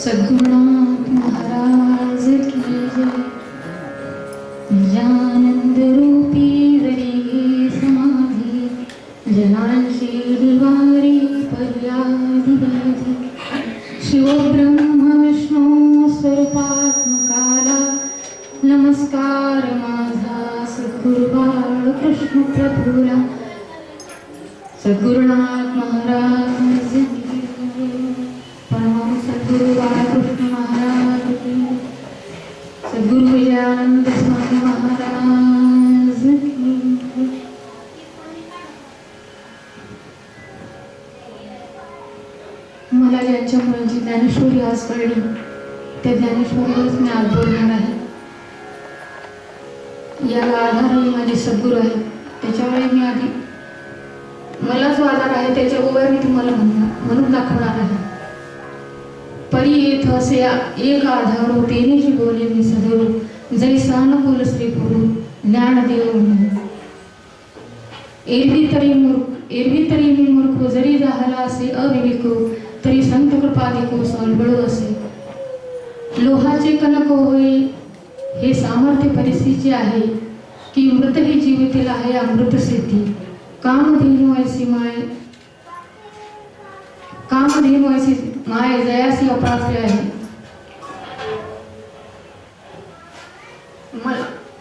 सद्गुरुनाथ महाराज की जय। निजानंद रूपी जरी समाधी। जनांची दिवारी पर्यादिवेदी शिवब्रह्म विष्णू स्वरूपात्मकाला। नमस्कार माझा सद्गुरु बाळकृष्ण प्रभूला सद्गुरुनाथ महाराज ज्ञानेश्वरी आज कळली त्या ज्ञानेश्वरीवरच मी आज बोलणार आहे. याला आधारही माझे सद्गुरू आहे. त्याच्यामुळे मी आधी मला जो आधार आहे त्याच्या ओव्या मी तुम्हाला म्हणणार म्हणून दाखवणार आहे. परी येत असे एक आधार तेने जी बोले मी सदरू जरी न बोल श्री गुरु ज्ञान देव म्हणून. एरवी तरी मूर्ख एरवी तरी मी मूर्ख जरी झाला असे अविवेक तरी संत कृपादिको सलबळू असे. लोहाचे कनक होय हे सामर्थ्य परिस्थितीचे आहे की मृत ही जीवितील आहे अमृत सिद्धी. कामधेनु ऐसी माय कामधेनु ऐसी माय जयासी अप्राप्य आहे.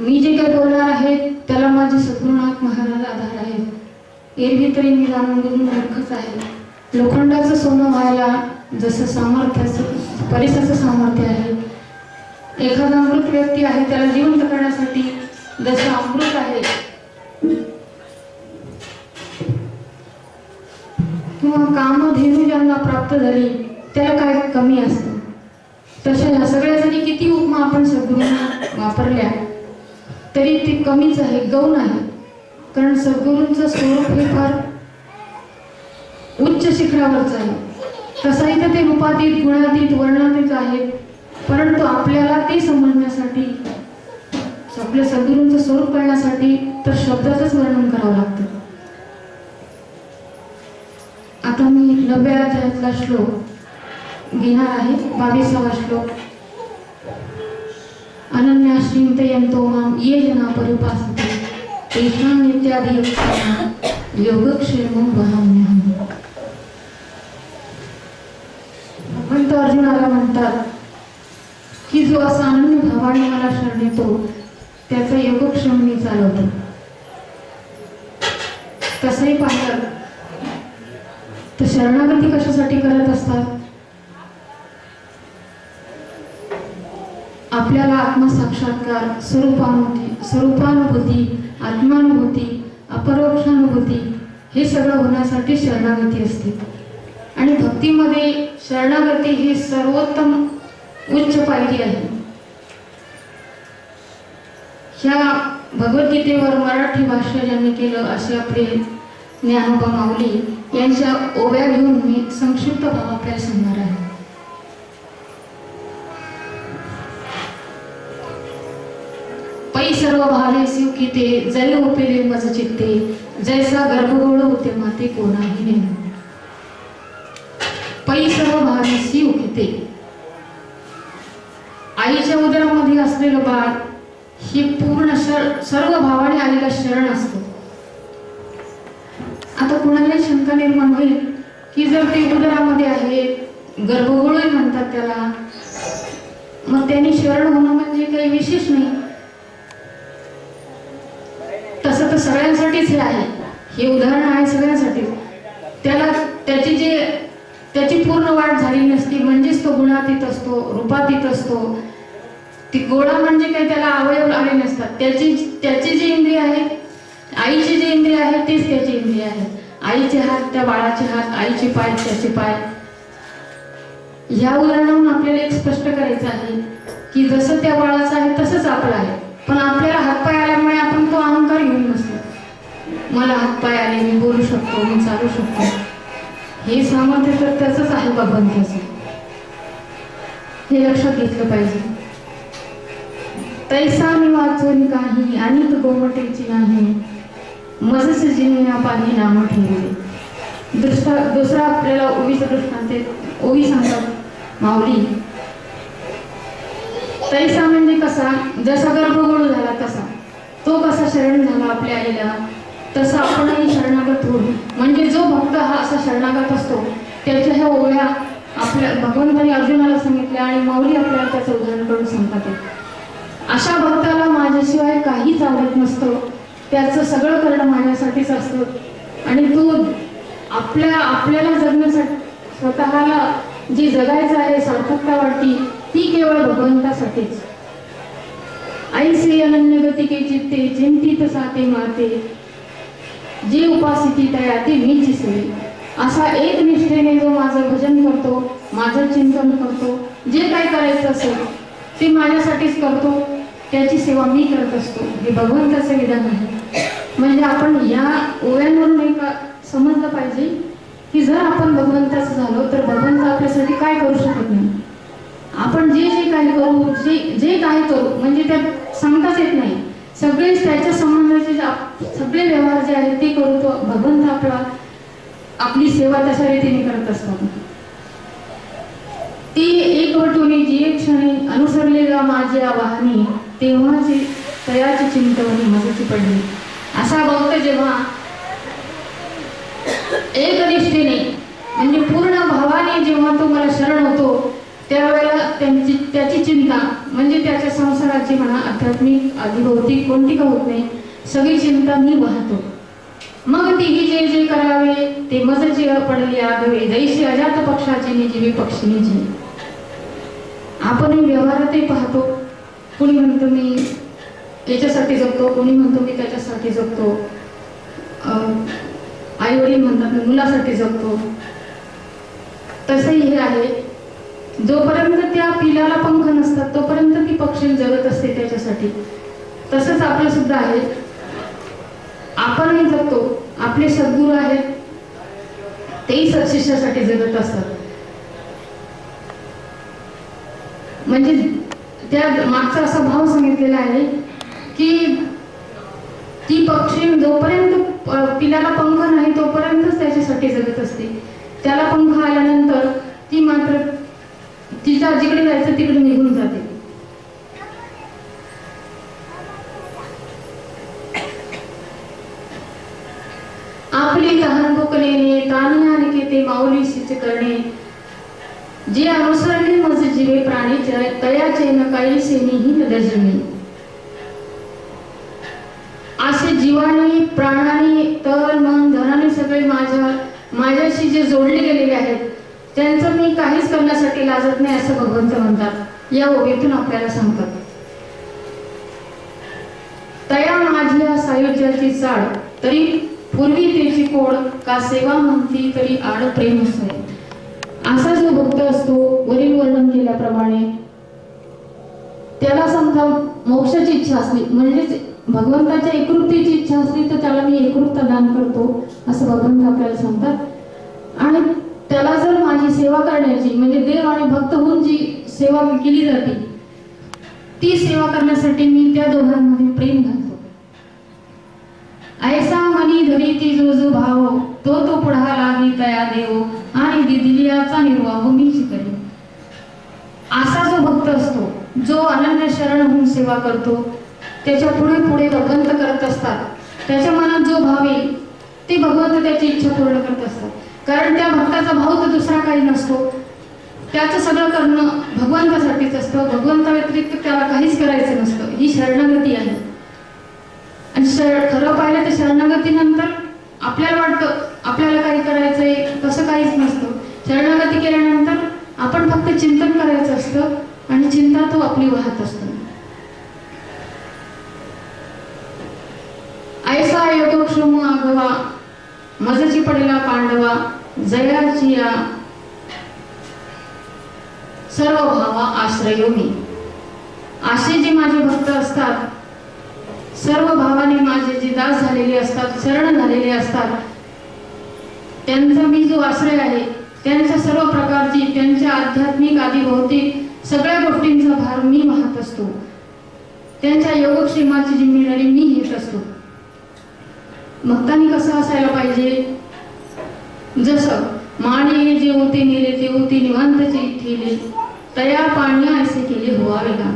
मी जे काही बोलणार आहे त्याला माझे सद्गुरुनाथ महाराज आधार आहेत. एरवी तरी मी जाणून घेऊन मूर्खच आहे. लोखंडाचं सोनं व्हायला जसं सामर्थ्याचं परिसाचं सामर्थ्य आहे. एखादा अमृत व्यक्ती आहे त्याला जिवंत करण्यासाठी जसं अमृत आहे किंवा कामधेनू ज्यांना प्राप्त झाली त्याला काय कमी असतं? तशा ह्या सगळ्या जरी किती उपमा आपण सद्गुरूंना वापरल्या? तरी ते कमीच आहे गौण आहे. कारण सद्गुरूंचं स्वरूप हे फार उच्च शिखरावरच आहे. तसाही तर ते रूपातीत गुणातीत वर्णातीत आहेत परंतु आपल्याला ते समजण्यासाठी आपल्या सद्गुरूंचं स्वरूप कळण्यासाठी तर शब्दाचंच वर्णन करावं लागतं. आता मी नव्या अध्यायातला श्लोक घेणार आहे बावीसावा श्लोक. अनन्या चिंतयंतो माम ये जना परिपासते तेषां नित्याभियुक्तानां योगक्षेमं वहाम्यहम्। संत अर्जुनाला म्हणतात की जो असा अनन्य भावाने मला शरण येतो त्याचा योगक्षम मी चालवतो. तसंही पाहिलं. तर शरणागती कशासाठी करत असतात? आपल्याला आत्मसाक्षात्कार स्वरूपानुभूती स्वरूपानुभूती आत्मानुभूती अपरोक्षानुभूती हे सगळं होण्यासाठी शरणागती असते. भक्तीमध्ये शरणागती ही सर्वोत्तम उच्च पायरी आहे. ह्या भगवद्गीतेवर मराठी भाष्य ज्यांनी केलं असे आपले ज्ञानोबा माऊली यांच्या ओव्या घेऊन मी संक्षिप्त भाव आपल्याला सांगणार आहे. पै सर्व भाले शिव किते जय उपेले मज चित्ते जैसा गर्भगोळ होते माते कोणाही नेम पै सर्व भाले आईच्या उदरामध्ये असलेलं बाळ ही पूर्ण शर सर्व भावाने आईला शरण असतो. आता कुणाला शंका निर्माण होईल? की जर ते उदरामध्ये आहे गर्भगोळी म्हणतात त्याला मग त्यांनी शरण होणं म्हणजे काही विशेष नाही. तसं तर सगळ्यांसाठीच हे आहे. हे उदाहरण आहे सगळ्यांसाठी. त्याला त्याचे जे त्याची पूर्ण वाढ झाली नसती. म्हणजेच तो गुणातीत असतो रूपातीत असतो. ती गोळा म्हणजे काही त्याला अवयव आले नसतात. त्याची त्याची जी इंद्रिय आहेत आईचे जे इंद्रिय आहेत तेच त्याचे इंद्रिय आहेत आईचे हात त्या बाळाचे हात आईचे पाय त्याचे पाय. ह्या उदाहरणावरून आपल्याला एक स्पष्ट करायचं आहे की जसं त्या बाळाचं आहे तसंच आपलं आहे. पण आपल्याला हातपाय आल्यामुळे आपण तो अहंकार घेऊन नसतो मला हातपाय आले मी बोलू शकतो मी चालू शकतो. हे सामर्थ्य तर त्याचंच आहे भगवंताचं हे लक्षात घेतलं पाहिजे. तैसा मी वाचून काही आणि गोमटेची नाही. मजस जिनिया पाणी नाम ठेवले. दुसरा दुसरा आपल्याला ओवीचं दृष्टांत ओवी सांगतात माऊली. तैसा म्हणजे कसा? जसा गर्भगोळ झाला तसा. तो कसा शरण झाला आपल्या आईला? तसं आपणही शरणागत होऊ. म्हणजे जो भक्त हा असा शरणागत असतो त्याच्या ह्या ओळ्या आपल्या भगवंताने अर्जुनाला सांगितल्या आणि माऊली आपल्याला त्याचं उदाहरण करून सांगतात. अशा भक्ताला माझ्याशिवाय काहीच आवडत नसतं. त्याचं सगळं करणं माझ्यासाठीच असतं. आणि तो आपल्या आपल्याला जगण्यासाठी स्वतःला जी जगायचं आहे सार्थकता वाटती ती केवळ भगवंतासाठीच. ऐसे अनन्य गती के चित्ते चिंतित साते माते जी उपासिती तया ती मीची सोयी असा एक निष्ठेने जो माझं भजन करतो माझं चिंतन करतो जे काय करायचं असेल ते माझ्यासाठीच करतो त्याची सेवा मी करत असतो. हे भगवंताचं विधान आहे. म्हणजे आपण या ओव्यांवरून एक समजलं पाहिजे की जर आपण भगवंताचं झालो तर भगवंत आपल्यासाठी काय करू शकत नाही? आपण जे जे काही करू जे जे काही करू म्हणजे त्यात सांगताच येत नाही सगळे त्याच्या संबंधाचे जे आप- सगळे व्यवहार जे आहेत ते करू तो भगवंत आपला आपली सेवा तशा रीतीने करत असतात ती एक वटुनी जी एक क्षणी अनुसरले गा माझ्या वाहनी तेव्हाची तयाची चिंतवणी मजची पडली. असा भक्त जेव्हा एकनिष्ठेने म्हणजे पूर्ण भावाने जेव्हा तो मला शरण होतो त्यावेळेला त्यांची त्याची चिंता म्हणजे त्याच्या संसाराची म्हणा आध्यात्मिक आदिभौतिक कोणती का होत नाही सगळी चिंता मी वाहतो. मग तिही जे जे करावे ते मजची पडली आगवे जैसे अजात पक्षाची निजीवी जी आपण व्यवहारातही पाहतो. कुणी म्हणतो मी याच्यासाठी जगतो कोणी म्हणतो मी त्याच्यासाठी जगतो. आई वडील म्हणतात मी मुलासाठी जगतो. तसंही हे आहे. जोपर्यंत त्या पिलाला पंख नसतात तोपर्यंत ती पक्षी जगत असते त्याच्यासाठी. तसंच आपलं सुद्धा आहे. आपणही जगतो. आपले सद्गुरू आहेत. तेही सत्शिष्यासाठी जगत असतात. म्हणजे त्या मागचा असा भाव सांगितलेला आहे की ती पक्षी जोपर्यंत पिलाला पंख नाही तोपर्यंतच त्याच्यासाठी जगत असते. त्याला पंख आल्यानंतर ती मात्र तिच्या जिकडे जायचं तिकडे निघून जाते. माऊलीशीच करणे. जे अनुसरणे मज जीवे प्राणी तयाचे न काही सेनीही न दजणे असे जीवाने प्राणाने तन मन धनाने सगळे माझ्या माझ्याशी जे जोडले गेलेले आहेत त्यांचं मी काहीच करण्यासाठी लाजत नाही असं भगवंत म्हणतात. या ओवीतून आपल्याला सांगतात. तया माझ्या सायुज्याची चाळ तरी पूर्वी त्याची कोड का सेवा म्हणती तरी आड प्रेम असे. असा जो भक्त असतो वरील वर्णन केल्याप्रमाणे त्याला समजा मोक्षाची इच्छा असली म्हणजेच भगवंताच्या एकरूपतेची इच्छा असली तर त्याला मी एकरूपता दान करतो असं भगवंत आपल्याला सांगतात. आणि त्याला जर माझी सेवा करण्याची म्हणजे देव आणि भक्त होऊन जी सेवा केली जाते ती सेवा करण्यासाठी मी त्या दोघांमध्ये प्रेम घालतो. ऐसा मनी धरी ती जो जो भाव तो तो पुढा लागी तया देव आणि दिदिलियाचा निर्वाह मी शिकले. असा जो भक्त असतो जो अनन्य शरण होऊन सेवा करतो त्याच्या पुढे पुढे भगवंत करत असतात. त्याच्या मनात जो भाव येईल ते भगवंत त्याची इच्छा पूर्ण करत असतात. कारण त्या भक्ताचा भाव तर दुसरा काही नसतो. त्याचं सगळं करणं भगवंतासाठीच असतं. भगवंता व्यतिरिक्त त्याला काहीच करायचं नसतं. ही शरणागती आहे. आणि शर खरं पाहिलं तर शरणागतीनंतर आपल्याला वाटतं आपल्याला काही करायचंय तसं काहीच नसतं. शरणागती केल्यानंतर आपण फक्त चिंतन करायचं असतं आणि चिंता तो आपली वाहत असतो. ऐसा योगक्षम आगवा मजची पडेला पांडवा जयाची सर्व भावा आश्रय मी असे जे माझे भक्त असतात सर्व भावाने माझे जे दास झालेले असतात शरण झालेले असतात त्यांचा मी जो आश्रय आहे त्यांच्या सर्व प्रकारची त्यांच्या आध्यात्मिक आदी भौतिक सगळ्या गोष्टींचा भार मी वाहत असतो. त्यांच्या योगक्षेमाची जिम्मेदारी मी घेत असतो. भक्तांनी कसं असायला पाहिजे? जसं माने जे होते नेले ते होते निवांतचे ठेले तया पाणी असे केले होवावे का?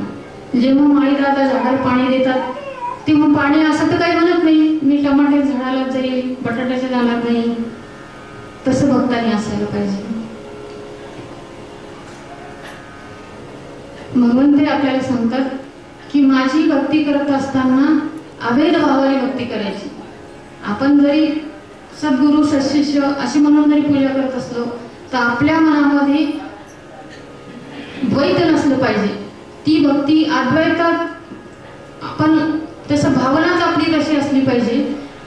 जेव्हा माळी दादा झाडाला पाणी देतात ते मग पाणी असं तर काही म्हणत नाही. मी टमाटे झाडाला जाईल बटाट्याच्या जाणार नाही. तसं भक्तांनी असायला पाहिजे. भगवंते आपल्याला सांगतात की माझी भक्ती करत असताना अभेद भावाने भक्ती करायची. आपण जरी सद्गुरु सशिष्य अशी म्हणून जरी पूजा करत असलो तर आपल्या मनामध्ये द्वैत नसलं पाहिजे. ती भक्ती अद्वैतात आपण तसं अशी असली पाहिजे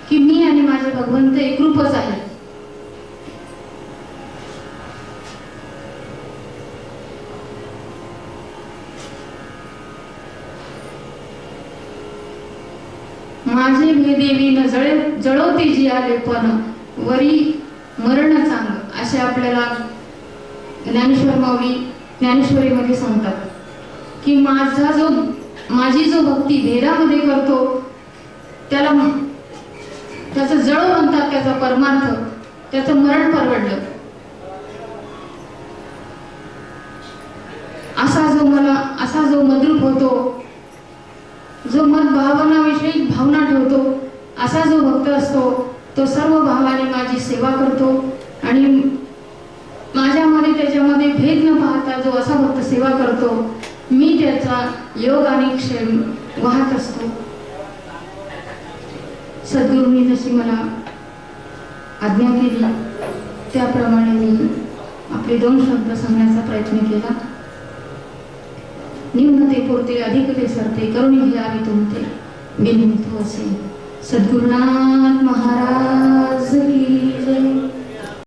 की मी आणि माझे भगवंत एकरूपच आहे माझे भेदेवी न जळे जळवते जी आले पण वरी मरण चांग असे आपल्याला ज्ञानेश्वर माऊली ज्ञानेश्वरीमध्ये सांगतात. की माझा जो माझी जो भक्ती भेदामध्ये करतो त्याला त्याचं जळ म्हणतात त्याचा परमार्थ. त्याचं मरण परवडलं. असा जो मला असा जो मद्रूप होतो जो मत भावनाविषयी भावना ठेवतो असा जो भक्त असतो तो सर्व भावाने माझी सेवा करतो आणि माझ्यामध्ये त्याच्यामध्ये भेद न पाहता जो असा भक्त सेवा करतो मी त्याचा योग आणि क्षेम वाहत असतो. सद्गुरूंनी जशी मला आज्ञा केली त्याप्रमाणे मी आपले दोन शब्द सांगण्याचा प्रयत्न केला. निम्नते पुरते अधिकते सरते करून घ्यावी तुमते बिनिमित्त असे. सद्गुरुनाथ महाराज की